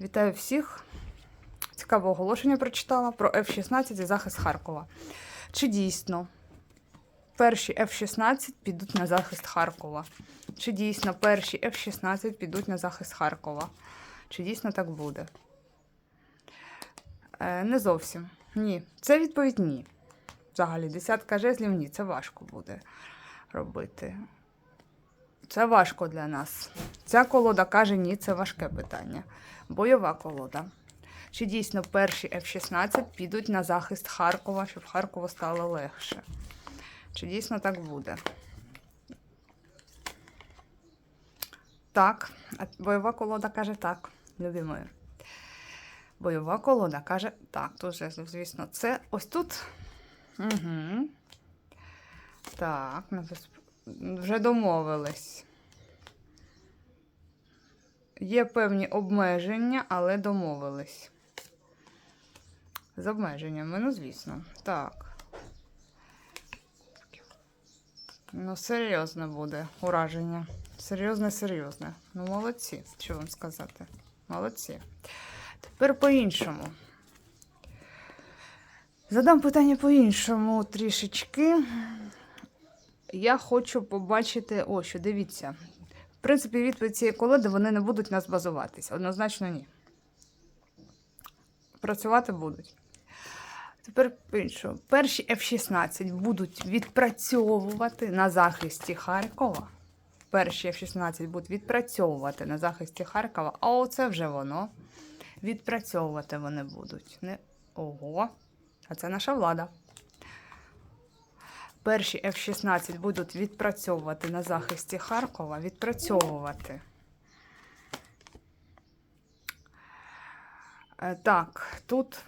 Вітаю всіх. Цікаве оголошення прочитала про F-16 і захист Харкова. Чи дійсно перші F-16 підуть на захист Харкова? Чи дійсно перші F-16 підуть на захист Харкова? Чи дійсно так буде? Е, не зовсім. Ні. Це відповідь ні. Взагалі, десятка жезлів ні, це важко буде робити. Це важко для нас. Ця колода каже, ні, це важке питання. Бойова колода. Чи дійсно перші F-16 підуть на захист Харкова, щоб Харкову стало легше? Чи дійсно так буде? Так, бойова колода каже так, любі мої. Бойова колода каже так, тут звісно, це ось тут. Угу. Так, вже домовились. Є певні обмеження, але домовились. З обмеженнями, ну, звісно. Так. Ну, серйозне буде ураження. Серйозне, серйозне. Ну, молодці, що вам сказати. Молодці. Тепер по-іншому. Задам питання по-іншому трішечки. Я хочу побачити. О, що дивіться. В принципі, відповідь цієї колоди вони не будуть нас базуватися. Однозначно ні. Працювати будуть. Тепер по-іншому. Перші F-16 будуть відпрацьовувати на захисті Харкова. Перші F-16 будуть відпрацьовувати на захисті Харкова, а оце вже воно. Відпрацьовувати вони будуть. Не... Ого, а це наша влада. Перші F-16 будуть відпрацьовувати на захисті Харкова. Відпрацьовувати. Е, Так, тут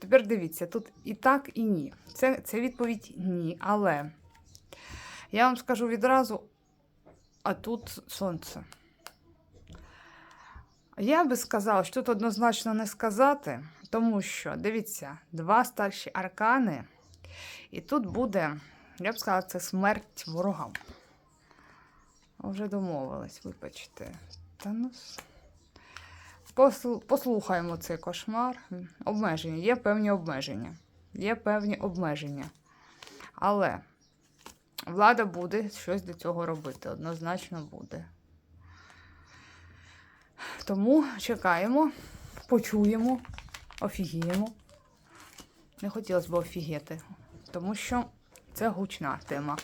тепер дивіться, тут і так, і ні. Це, це відповідь ні. Але я вам скажу відразу, а тут сонце. Я би сказала, що тут однозначно не сказати, тому що, дивіться, два старші аркани, і тут буде, я б сказала, це смерть ворогам. Вже домовились, вибачте. Та ну. Послухаємо цей кошмар. Обмеження. Є певні обмеження. Є певні обмеження. Але влада буде щось для цього робити. Однозначно буде. Тому чекаємо, почуємо, офігіємо. Не хотілося б офігіти, тому що це гучна тема.